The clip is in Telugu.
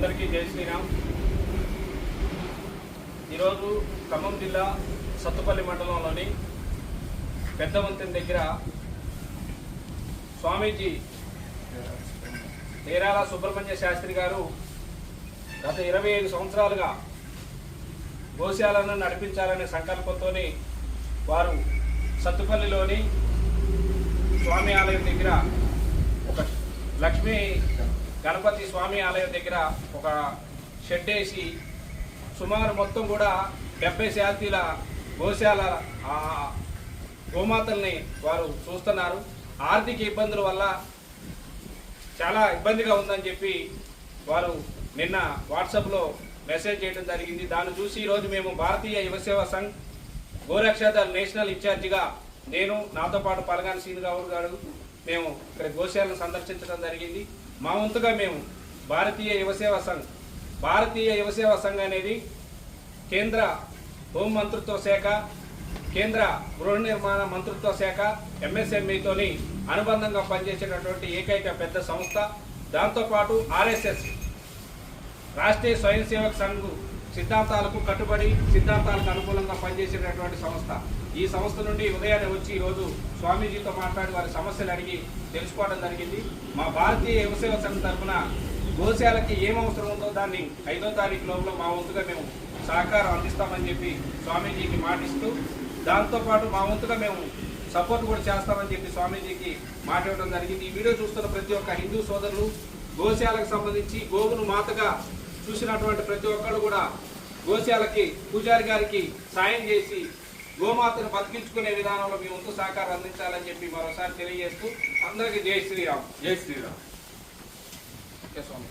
జై శ్రీరామ్. ఈరోజు ఖమ్మం జిల్లా సత్తుపల్లి మండలంలోని పెద్ద వంతెన దగ్గర స్వామీజీ తేరాల సుబ్రహ్మణ్య శాస్త్రి గారు గత ఇరవై ఐదు సంవత్సరాలుగా గోశాలను నడిపించాలనే సంకల్పంతో వారు సత్తుపల్లిలోని స్వామి ఆలయం దగ్గర ఒక లక్ష్మీ గణపతి స్వామి ఆలయం దగ్గర ఒక షెడ్ వేసి సుమారు మొత్తం కూడా డెబ్బై శాతీల గోశాల గోమాతల్ని వారు చూస్తున్నారు. ఆర్థిక ఇబ్బందుల వల్ల చాలా ఇబ్బందిగా ఉందని చెప్పి వారు నిన్న వాట్సాప్లో మెసేజ్ చేయడం జరిగింది. దాన్ని చూసి ఈరోజు మేము భారతీయ యువసేవ సంఘ్ గోరక్షాదళ్ నేషనల్ ఇన్ఛార్జిగా నేను నాతో పాటు పలగాని సీన్ గౌడ్ గారు మేము ఇక్కడ గోశాలను సందర్శించడం జరిగింది. మా వంతుగా మేము భారతీయ యువసేవ సంఘ్ భారతీయ యువసేవ సంఘ్ అనేది కేంద్ర హోం మంత్రిత్వ శాఖ కేంద్ర గృహ నిర్మాణ మంత్రిత్వ శాఖ ఎంఎస్ఎంఈతోని అనుబంధంగా పనిచేసేటటువంటి ఏకైక పెద్ద సంస్థ. దాంతోపాటు ఆర్ఎస్ఎస్ రాష్ట్రీయ స్వయం సేవక్ సంఘ్ సిద్ధాంతాలకు కట్టుబడి సిద్ధాంతాలకు అనుకూలంగా పనిచేసేటటువంటి సంస్థ. ఈ సంస్థ నుండి ఉదయాన్నే వచ్చి ఈరోజు స్వామీజీతో మాట్లాడి వారి సమస్యలు అడిగి తెలుసుకోవడం జరిగింది. మా భారతీయ యువసేవ సంఘం తరఫున గోశాలకి ఏం అవసరం ఉందో దాన్ని ఐదో తారీఖు లోపల మా వంతుగా మేము సహకారం అందిస్తామని చెప్పి స్వామీజీకి మాటిస్తూ దాంతోపాటు మా వంతుగా మేము సపోర్ట్ కూడా చేస్తామని చెప్పి స్వామీజీకి మాట్లాడడం జరిగింది. ఈ వీడియో చూస్తున్న ప్రతి ఒక్క హిందూ సోదరులు గోశాలకు సంబంధించి గోవును మాతగా చూసినటువంటి ప్రతి ఒక్కరు కూడా గోశాలకి పూజారి గారికి సాయం చేసి గోమాతను బతికించుకునే విధానంలో మీ ముందు సహకారం అందించాలని చెప్పి మరోసారి తెలియజేస్తూ అందరికీ జై శ్రీరామ్. జై శ్రీరామ్. స్వామి.